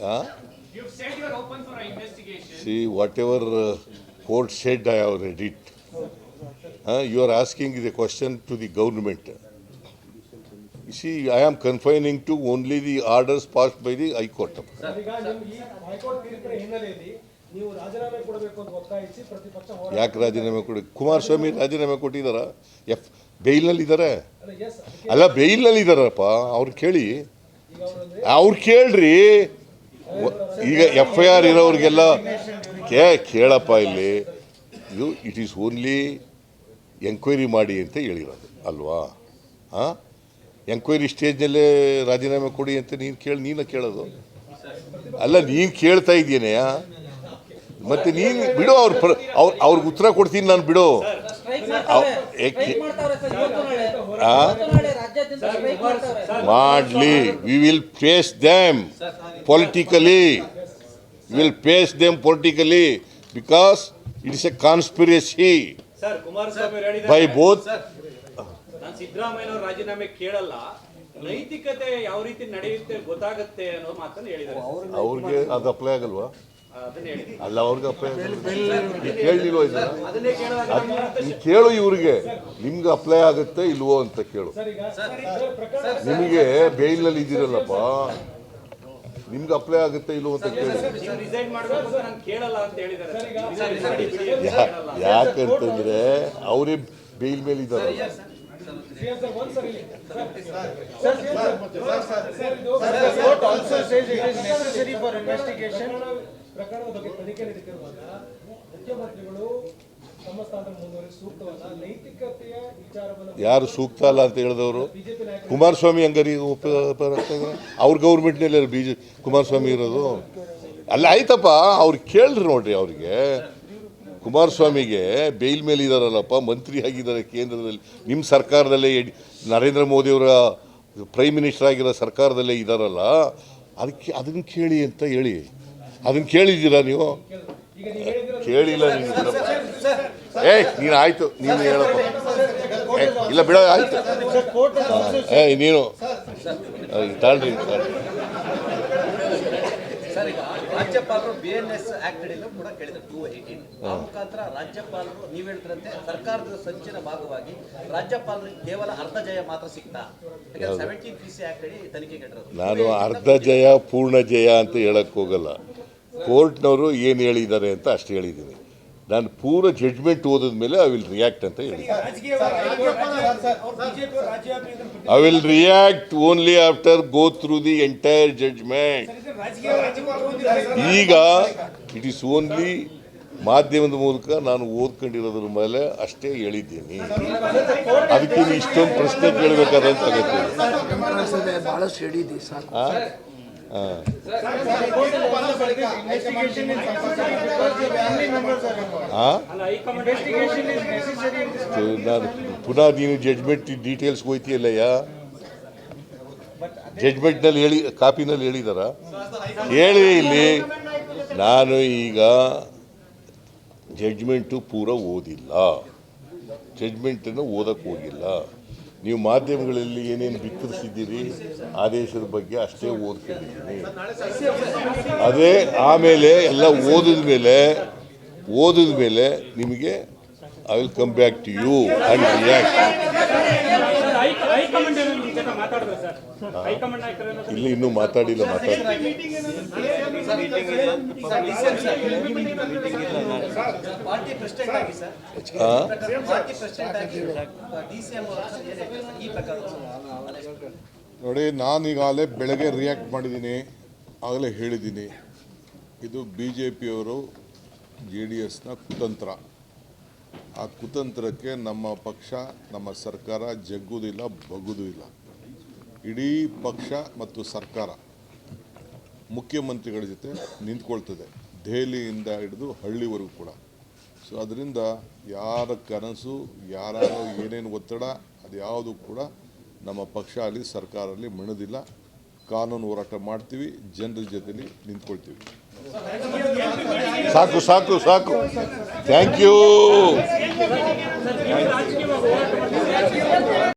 Huh? You've said you're open for an investigation. See, whatever uh, court said, I have read it. Huh? You are asking the question to the government. You see, I am confining to only the orders passed by the High Court. ಈಗ ನಿಮ್ ಈ high court ತೀರ್ಪಿನ ಹಿನ್ನೆಲೆಯಲ್ಲಿ ನೀವು ರಾಜೀನಾಮೆ ಕೊಡಬೇಕು ಅಂತ ಒತ್ತಾಯಿಸಿ ಪ್ರತಿಪಕ್ಷ ಹೋರಾಟ ಯಾಕೆ ರಾಜೀನಾಮೆ ಕೊಡಿ ಕುಮಾರಸ್ವಾಮಿ ರಾಜೀನಾಮೆ ಕೊಟ್ಟಿದ್ದಾರ ಎಫ್ ಬೇಯ್ನಲ್ಲಿ ಇದ್ದಾರೆ ಅಲ್ಲ ಎಸ್ ಅಲ್ಲ ಬೇಯ್ನಲ್ಲಿ ಇದ್ದಾರಪ್ಪ ಅವ್ರು ಕೇಳಿ ಈಗ ಅವರಂದ್ರೆ ಅವ್ರು ಕೇಳ್ರಿ ಈಗ ಎಫ್ ಐ ಆರ್ ಇರೋರಿಗೆಲ್ಲ ಕೇ ಕೇಳಪ್ಪ ಇಲ್ಲಿ. ಇದು ಇಟ್ ಈಸ್ ಓನ್ಲಿ ಎಂಕ್ವೈರಿ ಮಾಡಿ ಅಂತ ಹೇಳಿರೋದು ಅಲ್ವಾ? ಹಾಂ ಎಂಕ್ವೈರಿ ಸ್ಟೇಜ್ನಲ್ಲೇ ರಾಜೀನಾಮೆ ಕೊಡಿ ಅಂತ ನೀನು ಕೇಳಿ ನೀನು ಕೇಳೋದು? ಅಲ್ಲ ನೀನು ಕೇಳ್ತಾ ಇದ್ದೀನೆಯ ಮತ್ತೆ ನೀನು ಬಿಡು ಅವ್ರ ಅವ್ರ ಅವ್ರಿಗೆ ಉತ್ತರ ಕೊಡ್ತೀನಿ ನಾನು ಬಿಡು. ಅವ್- ಮಾಡಲಿ we will face them politically will face them politically because it is a conspiracy by both Siddaramaiah ಸಿದ್ದರಾಮಯ್ಯನವ್ರ ರಾಜೀನಾಮೆ ಕೇಳಲ್ಲ. ನೈತಿಕತೆ ಯಾವ ರೀತಿ ನಡೆಯುತ್ತೆ ಗೊತ್ತಾಗುತ್ತೆ ಅನ್ನೋ ಮಾತನ್ನು ಹೇಳಿದ್ದಾರೆ. ಅವ್ರಿಗೆ ಅದು ಅಪ್ಲೈ ಆಗಲ್ವಾ? ಅಲ್ಲ ಅವ್ರಿಗೆ ಅಪ್ಲೈ ಕೇಳಲಿಲ್ವ ನೀನ್ ಕೇಳು ಇವ್ರಿಗೆ ನಿಮ್ಗೆ ಅಪ್ಲೈ ಆಗುತ್ತೆ ಇಲ್ವೋ ಅಂತ ಕೇಳು ನಿಮಗೆ ಬೇಲ್ನಲ್ಲಿ ಇದ್ದೀರಲ್ಲಪ್ಪ ನಿಮ್ಗೆ ಅಪ್ಲೈ ಆಗುತ್ತೆ ಇಲ್ವೋ ಅಂತ ಕೇಳಿ. ಯಾಕಂತಂದ್ರೆ ಅವರೇ ಬೇಲ್ ಮೇಲೆ ಇದ್ದಾರೆ Sir, ಆಲ್ಸೋ ಪ್ರಕರಣದ ಬಗ್ಗೆ ತನಿಖೆ ನಡೀತಿರುವಾಗ ಮುಖ್ಯಮಂತ್ರಿಗಳು ತಮ್ಮ ಸ್ಥಾನದಲ್ಲಿ ಮುಂದುವರೆಸಿ ಸೂಕ್ತವಲ್ಲ ನೈತಿಕತೆಯ ವಿಚಾರವನ್ನು ಯಾರು ಸೂಕ್ತ ಅಲ್ಲ ಅಂತ ಹೇಳಿದವರು? ಕುಮಾರಸ್ವಾಮಿ ಹಂಗಾರಿ ಅವ್ರ ಗೌರ್ಮೆಂಟ್ನಲ್ಲಿ ಬಿ ಜೆ ಕುಮಾರಸ್ವಾಮಿ ಇರೋದು? ಅಲ್ಲ ಆಯ್ತಪ್ಪ ಅವ್ರು ಕೇಳ್ರಿ ನೋಡ್ರಿ ಅವ್ರಿಗೆ. ಕುಮಾರಸ್ವಾಮಿಗೆ ಬೇಲ್ ಮೇಲೆ ಇದ್ದಾರಲ್ಲಪ್ಪ ಮಂತ್ರಿ ಆಗಿದ್ದಾರೆ ಕೇಂದ್ರದಲ್ಲಿ. ನಿಮ್ಮ ಸರ್ಕಾರದಲ್ಲೇ ನರೇಂದ್ರ ಮೋದಿಯವರ ಪ್ರೈಮ್ ಮಿನಿಸ್ಟರ್ ಆಗಿರೋ ಸರ್ಕಾರದಲ್ಲೇ ಇದ್ದಾರಲ್ಲ ಅದಕ್ಕೆ ಅದನ್ನು ಕೇಳಿ ಅಂತ ಹೇಳಿ. ಅದನ್ನು ಕೇಳಿದ್ದೀರಾ ನೀವು? ನೀವು ಕೇಳಿಲ್ಲ ನೀನು. ಬಿಡಪ್ಪ. ಏಯ್ ನೀನು ಆಯ್ತು. ನೀನು ಹೇಳಪ್ಪ. ಇಲ್ಲ ಬಿಡ ಆಯ್ತು. ಏಯ್ ಏ ನೀನು ತಾಳ್ರಿ ತಾಳ್ರಿ ರಾಜ್ಯಪಾಲರು ಬಿ ಎನ್ ಎಸ್ ಆಕ್ಟ್ ಅಡಿಯಲ್ಲೂ ಕೂಡ ಕೇಳಿದ್ರು ಟೂ ಏಯ್ಟೀನ್ ಆ ಮುಖಾಂತರ ರಾಜ್ಯಪಾಲರು ನೀವು ಹೇಳ್ತಿರಂತೆ ಸರ್ಕಾರದ ಸಂಚಿನ ಭಾಗವಾಗಿ ರಾಜ್ಯಪಾಲರಿಗೆ ಕೇವಲ ಅರ್ಧ ಜಯ ಮಾತ್ರ ಸಿಗ್ತಾ. ಸೆವೆಂಟೀನ್ ಪಿ ಸಿ ಆಕ್ಟ್ ಅಡಿ ತನಿಖೆ ನಾನು ಅರ್ಧ ಜಯ ಪೂರ್ಣ ಜಯ ಅಂತ ಹೇಳಕ್ ಹೋಗಲ್ಲ. ಕೋರ್ಟ್ನವರು ಏನು ಹೇಳಿದ್ದಾರೆ ಅಂತ ಅಷ್ಟು ಹೇಳಿದ್ದೀನಿ ನಾನು ಪೂರ ಜಡ್ಜ್ಮೆಂಟ್ ಓದಿದ ಮೇಲೆ ಐ ವಿಲ್ ರಿಯಾಕ್ಟ್ ಅಂತ ಹೇಳಿದ್ದೀನಿ I will react only after go through the entire judgement ಈಗ ಇಟ್ ಈಸ್ ಓನ್ಲಿ ಮಾಧ್ಯಮದ ಮೂಲಕ ನಾನು ಓದ್ಕೊಂಡಿರೋದ್ರ ಮೇಲೆ ಅಷ್ಟೇ ಹೇಳಿದ್ದೀನಿ ಅದಕ್ಕೆ ಇಷ್ಟೊಂದು ಪ್ರಶ್ನೆ ಕೇಳಬೇಕಾದಂತ ಅಗತ್ಯ ನಾನು ಪುನಃ ನೀನು ಜಡ್ಜ್ಮೆಂಟ್ ಡೀಟೇಲ್ಸ್ ಹೋಯ್ತಿಯಲ್ಲಯ್ಯ ಜಡ್ಜ್ಮೆಂಟ್ನಲ್ಲಿ ಹೇಳಿ, ಕಾಪಿನಲ್ಲಿ ಹೇಳಿದಾರ? ಹೇಳಿ ಇಲ್ಲಿ. ನಾನು ಈಗ ಜಡ್ಜ್ಮೆಂಟು ಪೂರ ಓದಿಲ್ಲ. ಜಡ್ಜ್ಮೆಂಟನ್ನು ಓದಕ್ಕೆ ಹೋಗಿಲ್ಲ. ನೀವು ಮಾಧ್ಯಮಗಳಲ್ಲಿ ಏನೇನು ಬಿತ್ತರಿಸಿದ್ದೀರಿ, ಆದೇಶದ ಬಗ್ಗೆ ಅಷ್ಟೇ ಓದ್ಕೊಂಡಿದ್ದೀನಿ. ಅದೇ ಆಮೇಲೆ ಎಲ್ಲ ಓದಿದ ಮೇಲೆ ಓದಿದ ಮೇಲೆ ನಿಮಗೆ I will come back to you and react ಇಲ್ಲಿ ಇನ್ನೂ ಮಾತಾಡಿಲ್ಲ ಮಾತಾಡಿ ನೋಡಿ ನಾನು ಈಗಾಗಲೇ ಬೆಳಗ್ಗೆ ರಿಯಾಕ್ಟ್ ಮಾಡಿದ್ದೀನಿ ಆಗಲೇ ಹೇಳಿದ್ದೀನಿ ಇದು ಬಿ ಜೆ ಪಿಯವರು ಜೆ ಡಿ ಎಸ್ನ ಕುತಂತ್ರ ಆ ಕುತಂತ್ರಕ್ಕೆ ನಮ್ಮ ಪಕ್ಷ ನಮ್ಮ ಸರ್ಕಾರ ಜಗ್ಗುವುದಿಲ್ಲ ಬಗ್ಗುವುದೂ ಇಲ್ಲ ಇಡೀ ಪಕ್ಷ ಮತ್ತು ಸರ್ಕಾರ ಮುಖ್ಯಮಂತ್ರಿಗಳ ಜೊತೆ ನಿಂತ್ಕೊಳ್ತದೆ. ದೆಹಲಿಯಿಂದ ಹಿಡಿದು ಹಳ್ಳಿವರೆಗೂ ಕೂಡ. ಸೊ ಅದರಿಂದ ಯಾರ ಕನಸು ಯಾರ ಏನೇನು ಒತ್ತಡ, ಅದು ಯಾವುದು ಕೂಡ ನಮ್ಮ ಪಕ್ಷ ಅಲ್ಲಿ, ಸರ್ಕಾರ ಅಲ್ಲಿ ಮಣದಿಲ್ಲ. ಕಾನೂನು ಹೋರಾಟ ಮಾಡ್ತೀವಿ, ಜನರ ಜೊತೆಲಿ ನಿಂತ್ಕೊಳ್ತೀವಿ. ಸಾಕು ಸಾಕು ಸಾಕು. Thank you